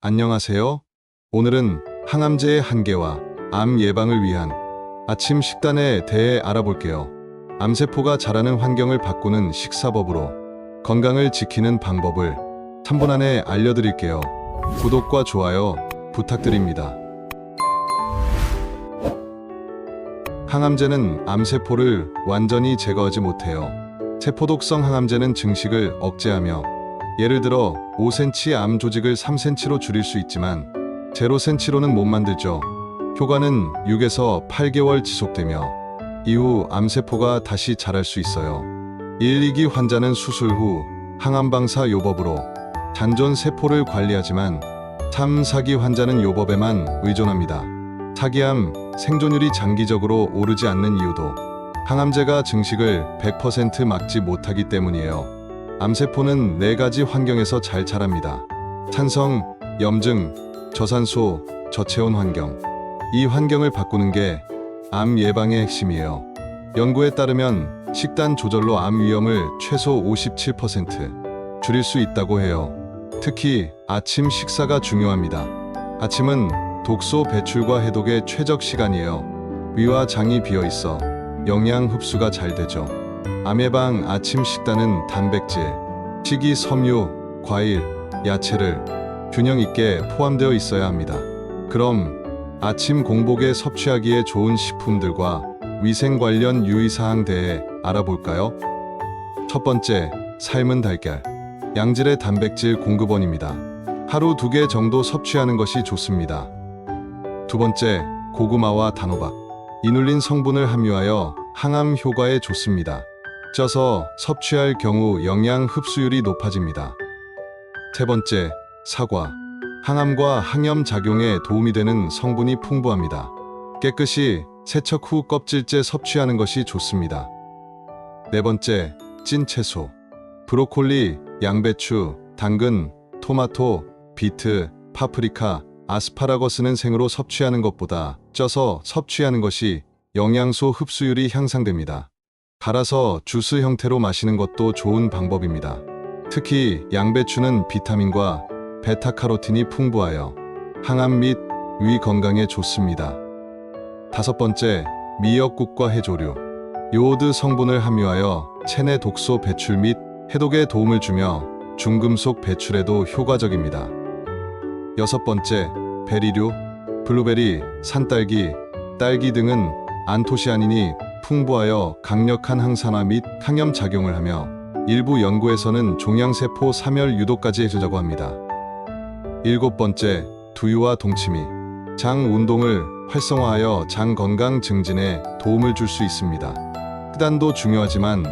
안녕하세요. 오늘은 항암제의 한계와 암 예방을 위한 아침 식단에 대해 알아볼게요. 암세포가 자라는 환경을 바꾸는 식사법으로 건강을 지키는 방법을 3분 안에 알려드릴게요. 구독과 좋아요 부탁드립니다. 항암제는 암세포를 완전히 제거하지 못해요. 세포독성 항암제는 증식을 억제하며 예를 들어 5cm 암 조직을 3cm로 줄일 수 있지만 0cm로는 못 만들죠. 효과는 6에서 8개월 지속되며 이후 암세포가 다시 자랄 수 있어요. 1, 2기 환자는 수술 후 항암방사 요법으로 잔존 세포를 관리하지만 3, 4기 환자는 요법에만 의존합니다. 사기암 생존율이 장기적으로 오르지 않는 이유도 항암제가 증식을 100% 막지 못하기 때문이에요. 암세포는 네 가지 환경에서 잘 자랍니다. 산성, 염증, 저산소, 저체온 환경. 이 환경을 바꾸는 게 암 예방의 핵심이에요. 연구에 따르면 식단 조절로 암 위험을 최소 57% 줄일 수 있다고 해요. 특히 아침 식사가 중요합니다. 아침은 독소 배출과 해독의 최적 시간이에요. 위와 장이 비어 있어 영양 흡수가 잘 되죠. 암 예방 아침 식단은 단백질, 식이 섬유, 과일, 야채를 균형 있게 포함되어 있어야 합니다. 그럼 아침 공복에 섭취하기에 좋은 식품들과 위생 관련 유의사항 대해 알아볼까요? 첫 번째, 삶은 달걀. 양질의 단백질 공급원입니다. 하루 두 개 정도 섭취하는 것이 좋습니다. 두 번째, 고구마와 단호박. 이눌린 성분을 함유하여 항암 효과에 좋습니다. 쪄서 섭취할 경우 영양 흡수율이 높아집니다. 세 번째, 사과. 항암과 항염 작용에 도움이 되는 성분이 풍부합니다. 깨끗이 세척 후 껍질째 섭취하는 것이 좋습니다. 네 번째, 찐 채소. 브로콜리, 양배추, 당근, 토마토, 비트, 파프리카, 아스파라거스는 생으로 섭취하는 것보다 쪄서 섭취하는 것이 영양소 흡수율이 향상됩니다. 갈아서 주스 형태로 마시는 것도 좋은 방법입니다. 특히 양배추는 비타민과 베타카로틴이 풍부하여 항암 및 위 건강에 좋습니다. 다섯 번째, 미역국과 해조류. 요오드 성분을 함유하여 체내 독소 배출 및 해독에 도움을 주며 중금속 배출에도 효과적입니다. 여섯 번째, 베리류, 블루베리, 산딸기, 딸기 등은 안토시아닌이 풍부하여 강력한 항산화 및 항염 작용을 하며 일부 연구에서는 종양세포 사멸 유도까지 해주자고 합니다. 일곱 번째, 두유와 동치미. 장 운동을 활성화하여 장 건강 증진에 도움을 줄 수 있습니다. 식단도 중요하지만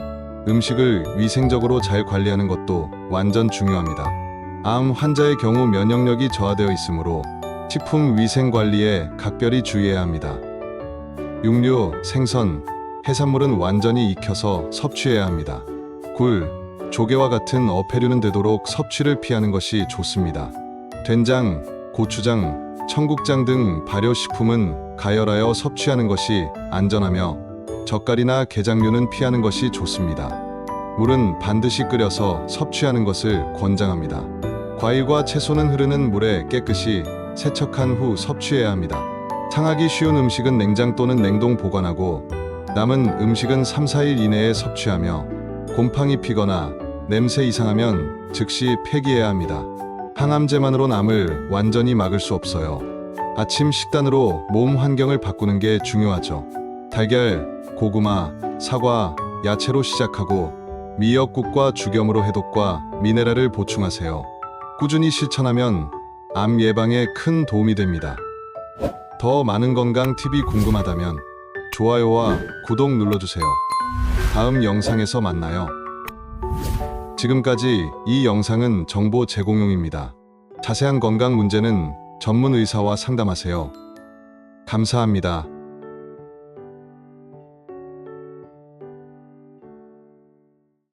음식을 위생적으로 잘 관리하는 것도 완전 중요합니다. 암 환자의 경우 면역력이 저하되어 있으므로 식품 위생 관리에 각별히 주의해야 합니다. 육류, 생선, 해산물은 완전히 익혀서 섭취해야 합니다. 굴, 조개와 같은 어패류는 되도록 섭취를 피하는 것이 좋습니다. 된장, 고추장, 청국장 등 발효식품은 가열하여 섭취하는 것이 안전하며 젓갈이나 게장류는 피하는 것이 좋습니다. 물은 반드시 끓여서 섭취하는 것을 권장합니다. 과일과 채소는 흐르는 물에 깨끗이 세척한 후 섭취해야 합니다. 상하기 쉬운 음식은 냉장 또는 냉동 보관하고 남은 음식은 3, 4일 이내에 섭취하며 곰팡이 피거나 냄새 이상하면 즉시 폐기해야 합니다. 항암제만으로 암을 완전히 막을 수 없어요. 아침 식단으로 몸 환경을 바꾸는 게 중요하죠. 달걀, 고구마, 사과, 야채로 시작하고 미역국과 죽염으로 해독과 미네랄을 보충하세요. 꾸준히 실천하면 암 예방에 큰 도움이 됩니다. 더 많은 건강 팁이 궁금하다면 좋아요와 구독 눌러주세요. 다음 영상에서 만나요. 지금까지 이 영상은 정보 제공용입니다. 자세한 건강 문제는 전문 의사와 상담하세요. 감사합니다.